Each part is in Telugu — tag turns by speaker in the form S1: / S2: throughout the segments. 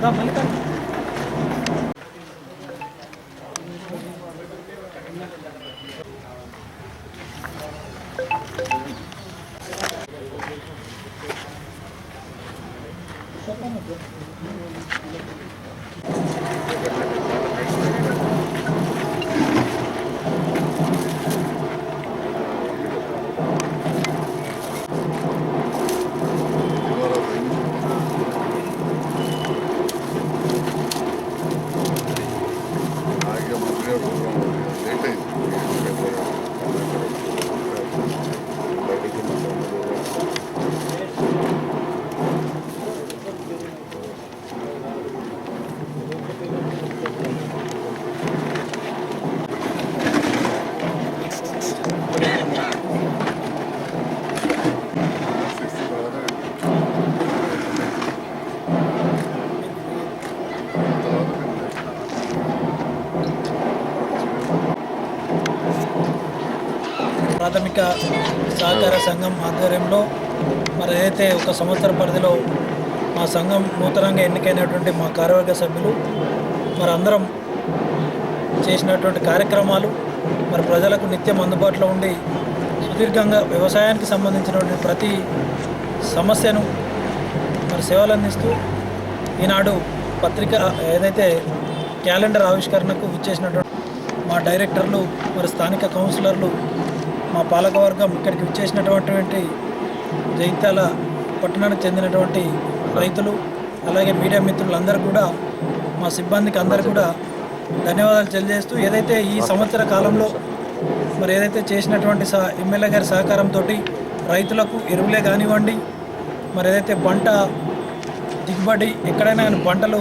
S1: Dá, mãe, tá.
S2: Só para ప్రాథమిక సహకార సంఘం ఆధ్వర్యంలో మరి ఏదైతే ఒక సంవత్సర పరిధిలో మా సంఘం నూతనంగా ఎన్నికైనటువంటి మా కార్యవర్గ సభ్యులు మరి అందరం చేసినటువంటి కార్యక్రమాలు మరి ప్రజలకు నిత్యం అందుబాటులో ఉండి సుదీర్ఘంగా వ్యవసాయానికి సంబంధించినటువంటి ప్రతి సమస్యను మరి సేవలు అందిస్తూ ఈనాడు పత్రిక ఏదైతే క్యాలెండర్ ఆవిష్కరణకు విచ్చేసినటువంటి మా డైరెక్టర్లు మరి స్థానిక కౌన్సిలర్లు మా పాలకవర్గం ఇక్కడికి విచ్చేసినటువంటి జైత్యాల పట్టణానికి చెందినటువంటి రైతులు అలాగే మీడియా మిత్రులందరూ కూడా మా సిబ్బందికి అందరూ కూడా ధన్యవాదాలు తెలియజేస్తూ ఏదైతే ఈ సంవత్సర కాలంలో మరి ఏదైతే చేసినటువంటి సహ ఎమ్మెల్యే గారి సహకారంతో రైతులకు ఎరువులే కానివ్వండి మరి ఏదైతే పంట దిగుబడి ఎక్కడైనా కానీ పంటలు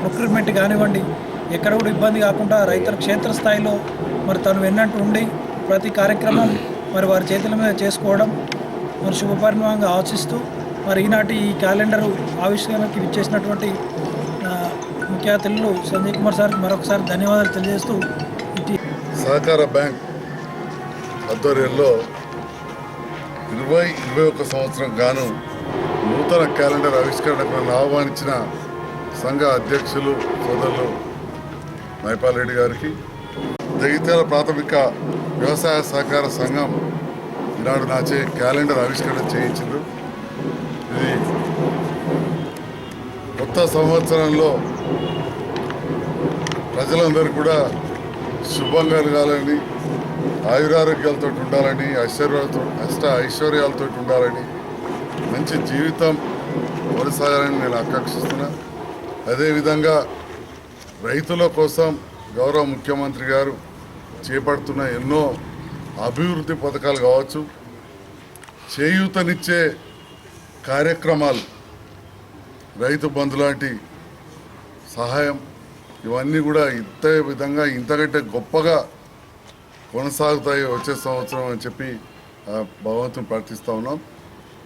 S2: ప్రొక్యూర్మెంట్ కానివ్వండి ఎక్కడ కూడా ఇబ్బంది కాకుండా రైతుల క్షేత్రస్థాయిలో మరి తను వెన్నట్టు ఉండి ప్రతి కార్యక్రమం మరి వారి చేతుల మీద చేసుకోవడం మరి శుభపరిణామంగా ఆశిస్తూ మరి ఈనాటి ఈ క్యాలెండరు ఆవిష్కరణకి ఇచ్చేసినటువంటి ముఖ్య సంజయ్ కుమార్ సార్కి మరొకసారి ధన్యవాదాలు తెలియజేస్తూ
S1: సహకార బ్యాంక్ ఆధ్వర్యంలో ఇరవై ఇరవై ఒక్క సంవత్సరం గాను నూతన క్యాలెండర్ ఆవిష్కరణకు నన్ను ఆహ్వానించిన సంఘ అధ్యక్షులు సోదరులు మైపాల్ రెడ్డి గారికి జగిత్యాల ప్రాథమిక వ్యవసాయ సహకార సంఘం ఈనాడు నాచే క్యాలెండర్ ఆవిష్కరణ చేయించారు ఇది కొత్త సంవత్సరంలో ప్రజలందరూ కూడా శుభంగా కలగాలని ఆయురారోగ్యాలతో ఉండాలని ఐశ్వర్యాలతో అష్ట ఐశ్వర్యాలతో ఉండాలని మంచి జీవితం కొనసాగాలని నేను ఆకాంక్షిస్తున్నా. అదేవిధంగా రైతుల కోసం గౌరవ ముఖ్యమంత్రి గారు చేపడుతున్న ఎన్నో అభివృద్ధి పథకాలు కావచ్చు చేయూతనిచ్చే కార్యక్రమాలు రైతు బంధు లాంటి సహాయం ఇవన్నీ కూడా ఇంత విధంగా ఇంతకంటే గొప్పగా కొనసాగుతాయి వచ్చే సంవత్సరం అని చెప్పి భగవంతుని ప్రార్థిస్తూ ఉన్నాం.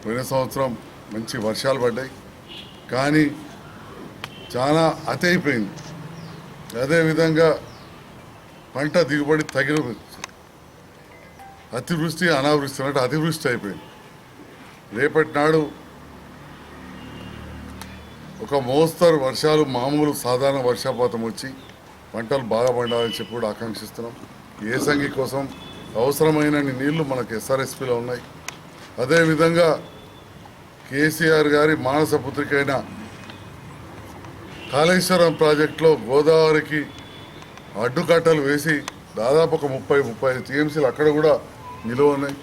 S1: పోయిన సంవత్సరం మంచి వర్షాలు పడ్డాయి. కానీ చాలా అతి అయిపోయింది అదేవిధంగా పంట దిగుబడి తగిన అతివృష్టి అనావృష్టి అంటే అతివృష్టి అయిపోయింది. రేపటి నాడు ఒక మోస్తరు వర్షాలు మామూలు సాధారణ వర్షపాతం వచ్చి పంటలు బాగా పండాలని చెప్పి కూడా ఆకాంక్షిస్తున్నాం. ఏసంగి కోసం అవసరమైన నీళ్ళు మనకు ఎస్ఆర్ఎస్పిలో ఉన్నాయి. అదేవిధంగా కేసీఆర్ గారి మానస పుత్రికైన కాళేశ్వరం ప్రాజెక్టులో గోదావరికి అడ్డుకట్టలు వేసి దాదాపు ఒక ముప్పై ముప్పై టీఎంసీలు అక్కడ కూడా నిలువ ఉన్నాయి.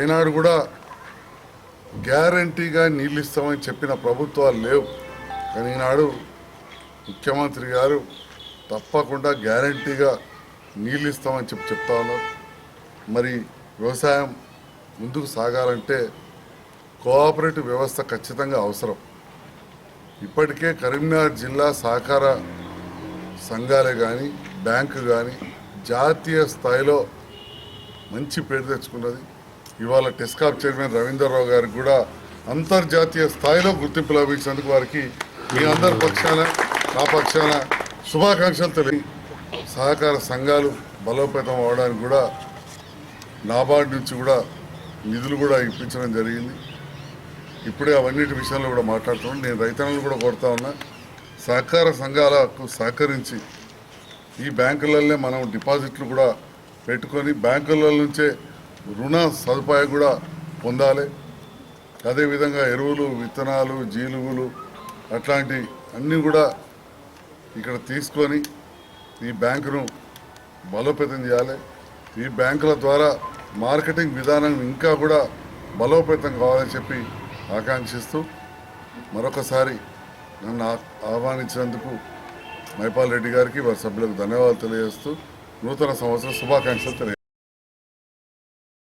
S1: ఏనాడు కూడా గ్యారంటీగా నీళ్ళు ఇస్తామని చెప్పిన ప్రభుత్వాలు లేవు. కానీ ఈనాడు ముఖ్యమంత్రి గారు తప్పకుండా గ్యారంటీగా నీళ్ళు ఇస్తామని చెప్పి చెప్తా ఉన్నారు. మరి వ్యవసాయం ముందుకు సాగాలంటే కోఆపరేటివ్ వ్యవస్థ ఖచ్చితంగా అవసరం. ఇప్పటికే కరీంనగర్ జిల్లా సహకార సంఘాలే కానీ బ్యాంకు కానీ జాతీయ స్థాయిలో మంచి పేరు తెచ్చుకున్నది ఇవాళ టెస్కాప్ చైర్మన్ రవీందర్రావు గారికి కూడా అంతర్జాతీయ స్థాయిలో గుర్తింపు లభించినందుకు వారికి మీ అందరి పక్షాన నా పక్షాన శుభాకాంక్షలు తెలియ సహకార సంఘాలు బలోపేతం అవడానికి కూడా నాబార్డు నుంచి కూడా నిధులు కూడా ఇప్పించడం జరిగింది. ఇప్పుడే అవన్నిటి విషయంలో కూడా మాట్లాడుతున్నాను నేను రైతన్నలు కూడా కోరుతా ఉన్నా సహకార సంఘాలకు సహకరించి ఈ బ్యాంకులలోనే మనం డిపాజిట్లు కూడా పెట్టుకొని బ్యాంకుల నుంచే రుణ సదుపాయం కూడా పొందాలి. అదేవిధంగా ఎరువులు విత్తనాలు జీలుగులు అట్లాంటి అన్నీ కూడా ఇక్కడ తీసుకొని ఈ బ్యాంకును బలోపేతం చేయాలి. ఈ బ్యాంకుల ద్వారా మార్కెటింగ్ విధానం ఇంకా కూడా బలోపేతం కావాలని చెప్పి ఆకాంక్షిస్తూ మరొకసారి నన్ను ఆహ్వానించినందుకు మైపాల్ రెడ్డి గారికి వారి సభ్యులకు ధన్యవాదాలు తెలియజేస్తూ నూతన సంవత్సర శుభాకాంక్షలు తెలియజేస్తాను